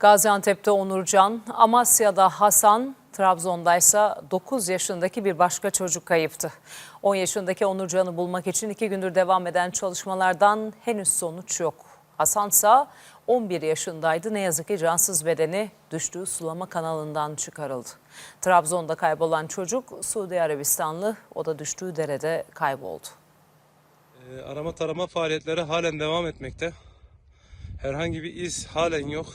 Gaziantep'te Onurcan, Amasya'da Hasan, Trabzon'daysa 9 yaşındaki bir başka çocuk kayıptı. 10 yaşındaki Onurcan'ı bulmak için iki gündür devam eden çalışmalardan henüz sonuç yok. Hasan ise 11 yaşındaydı. Ne yazık ki cansız bedeni düştüğü sulama kanalından çıkarıldı. Trabzon'da kaybolan çocuk Suudi Arabistanlı, o da düştüğü derede kayboldu. Ee, Arama tarama faaliyetleri halen devam etmekte. Herhangi bir iz halen yok.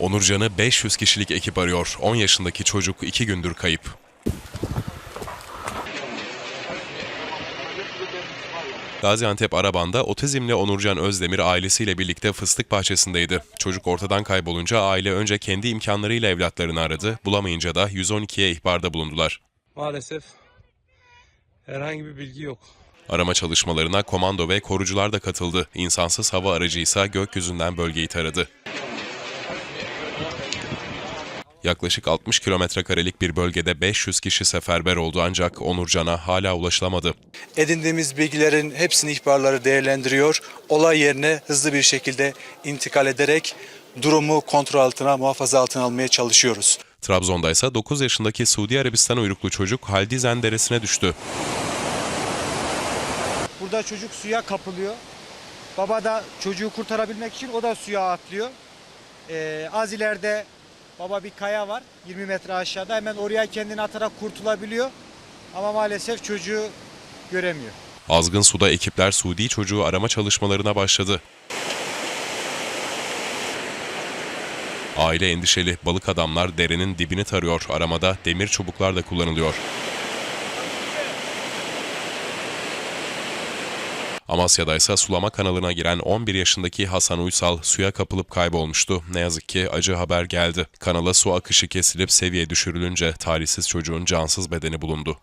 Onurcan'ı 500 kişilik ekip arıyor. 10 yaşındaki çocuk 2 gündür kayıp. Gaziantep Araban'da otizmli Onurcan Özdemir ailesiyle birlikte fıstık bahçesindeydi. Çocuk ortadan kaybolunca aile önce kendi imkanlarıyla evlatlarını aradı. Bulamayınca da 112'ye ihbarda bulundular. Maalesef herhangi bir bilgi yok. Arama çalışmalarına komando ve korucular da katıldı. İnsansız hava aracı ise gökyüzünden bölgeyi taradı. Yaklaşık 60 kilometre karelik bir bölgede 500 kişi seferber oldu ancak Onurcan'a hala ulaşılamadı. Edindiğimiz bilgilerin hepsini ihbarları değerlendiriyor. Olay yerine hızlı bir şekilde intikal ederek durumu kontrol altına, muhafaza altına almaya çalışıyoruz. Trabzon'da ise 9 yaşındaki Suudi Arabistan uyruklu çocuk Haldizen Deresi'ne düştü. Burada çocuk suya kapılıyor. Baba da çocuğu kurtarabilmek için o da suya atlıyor. Ee, az ileride baba bir kaya var 20 metre aşağıda hemen oraya kendini atarak kurtulabiliyor. Ama maalesef çocuğu göremiyor. Azgın suda ekipler Suudi çocuğu arama çalışmalarına başladı. Aile endişeli. Balık adamlar derenin dibini tarıyor. Aramada demir çubuklar da kullanılıyor. Amasya'da ise sulama kanalına giren 11 yaşındaki Hasan Uysal suya kapılıp kaybolmuştu. Ne yazık ki acı haber geldi. Kanala su akışı kesilip seviye düşürülünce talihsiz çocuğun cansız bedeni bulundu.